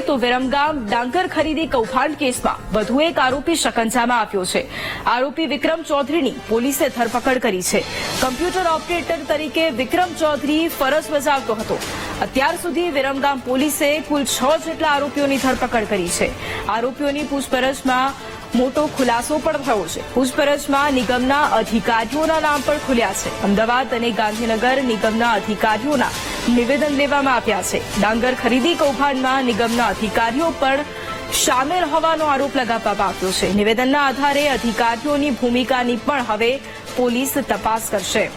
તો વિરમગામ ડાંગર ખરીદી કૌભાંડ કેસમાં વધુ એક આરોપી શકંજામાં આવ્યો છે. આરોપી વિક્રમ ચૌધરીની પોલીસે ધરપકડ કરી છે. કમ્પ્યુટર ઓપરેટર તરીકે વિક્રમ ચૌધરી ફરજ બજાવતો હતો. અત્યાર સુધી વિરમગામ પોલીસે કુલ છ જેટલા આરોપીઓની ધરપકડ કરી છે. આરોપીઓની પૂછપરછમાં મોટો ખુલાસો પણ થયો છે. પૂછપરછમાં નિગમના અધિકારીઓના નામ પણ ખુલ્યા છે. અમદાવાદ અને ગાંધીનગર નિગમના અધિકારીઓના નિવેદન લેવામાં આવ્યા છે. ડાંગર ખરીદી કૌભાંડમાં નિગમના અધિકારીઓ પણ સામેલ હોવાનો આરોપ લગાવવામાં આવ્યો છે. નિવેદનના આધારે અધિકારીઓની ભૂમિકાની પણ હવે પોલીસ તપાસ કરશે.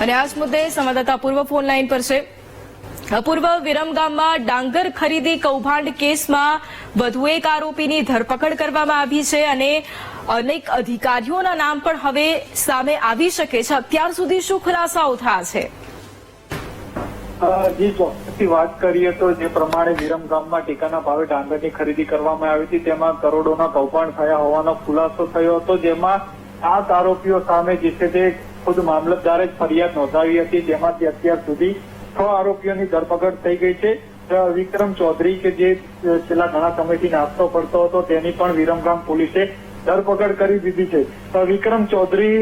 અને આ મુદ્દે સંવાદદાતા પૂર્વ ફોન લાઈન પર છે. અપૂર્વ વિરમગામમાં ડાંગર ખરીદી કૌભાંડ કેસમાં વધુ એક આરોપીની ધરપકડ કરવામાં આવી છે અને અનેક અધિકારીઓના નામ પણ હવે સામે આવી શકે છે. અત્યાર સુધી શું ખુલાસાઓ થયા છે? જી ચોક્કસથી વાત કરીએ તો જે પ્રમાણે વિરમગામમાં ટેકાના ભાવે ડાંગરની ખરીદી કરવામાં આવી હતી, તેમાં કરોડોના કૌભાંડ થયા હોવાનો ખુલાસો થયો હતો, જેમાં સાત આરોપીઓ સામે જે છે તે ખુદ મામલતદારે જ ફરિયાદ નોંધાવી હતી, જેમાંથી અત્યાર સુધી છ આરોપીઓની ધરપકડ થઈ ગઈ છે. વિક્રમ ચૌધરી કે જે છેલ્લા ઘણા સમયથી નાસ્તો પડતો હતો, તેની પણ વિરમગામ પોલીસે ધરપકડ કરી દીધી છે. વિક્રમ ચૌધરી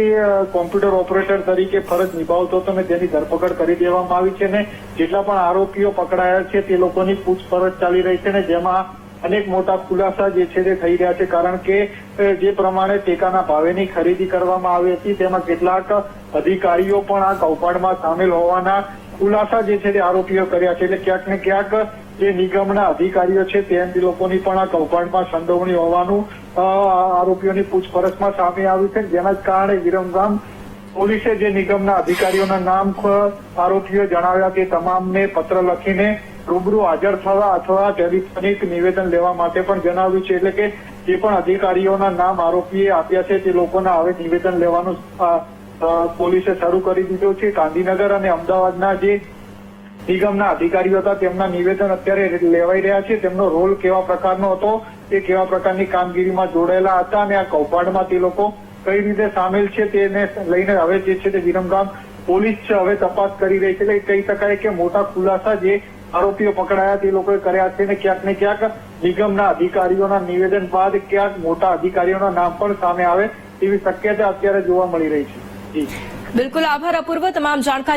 કોમ્પ્યુટર ઓપરેટર તરીકે ફરજ નિભાવતો હતો ને તેની ધરપકડ કરી દેવામાં આવી છે ને જેટલા પણ આરોપીઓ પકડાયા છે તે લોકોની પૂછપરછ ચાલી રહી છે ને જેમાં અનેક મોટા ખુલાસા જે છે તે થઈ રહ્યા છે. કારણ કે જે પ્રમાણે ટેકાના ભાવેની ખરીદી કરવામાં આવી હતી, તેમાં કેટલાક અધિકારીઓ પણ આ કૌભાંડમાં સામેલ હોવાના ખુલાસા જે છે તે આરોપીઓ કર્યા છે. એટલે ક્યાંક ને ક્યાંક જે નિગમના અધિકારીઓ છે તે લોકોની પણ આ કૌભાંડમાં સંડોવણી હોવાનું આરોપીઓની પૂછપરછમાં સામે આવ્યું છે. જેના કારણે વિરમગામ પોલીસે જે નિગમના અધિકારીઓના નામ આરોપીઓ જણાવ્યા તે તમામને પત્ર લખીને રૂબરૂ હાજર થવા અથવા ટેલિફોનિક નિવેદન લેવા માટે પણ જણાવ્યું છે. એટલે કે જે પણ અધિકારીઓના નામ આરોપીએ આપ્યા છે તે લોકોના હવે નિવેદન લેવાનું પોલીસે શરૂ કરી દીધું છે. ગાંધીનગર અને અમદાવાદના જે નિગમના અધિકારીઓ હતા, તેમના નિવેદન અત્યારે લેવાઈ રહ્યા છે. તેમનો રોલ કેવા પ્રકારનો હતો તે કેવા પ્રકારની કામગીરીમાં જોડાયેલા હતા અને આ કૌભાંડમાં તે લોકો કઈ રીતે સામેલ છે તેને લઈને હવે જે છે તે વિરમગામ પોલીસ હવે તપાસ કરી રહી છે. એટલે કહી શકાય કે મોટા ખુલાસા જે આરોપીઓ પકડાયા તે લોકોએ કર્યા છે અને ક્યાંક ને ક્યાંક નિગમના અધિકારીઓના નિવેદન બાદ ક્યાંક મોટા અધિકારીઓના નામ પણ સામે આવે તેવી શક્યતા અત્યારે જોવા મળી રહી છે. બિલકુલ આભાર અપૂર્વ. તમામ જાણકારી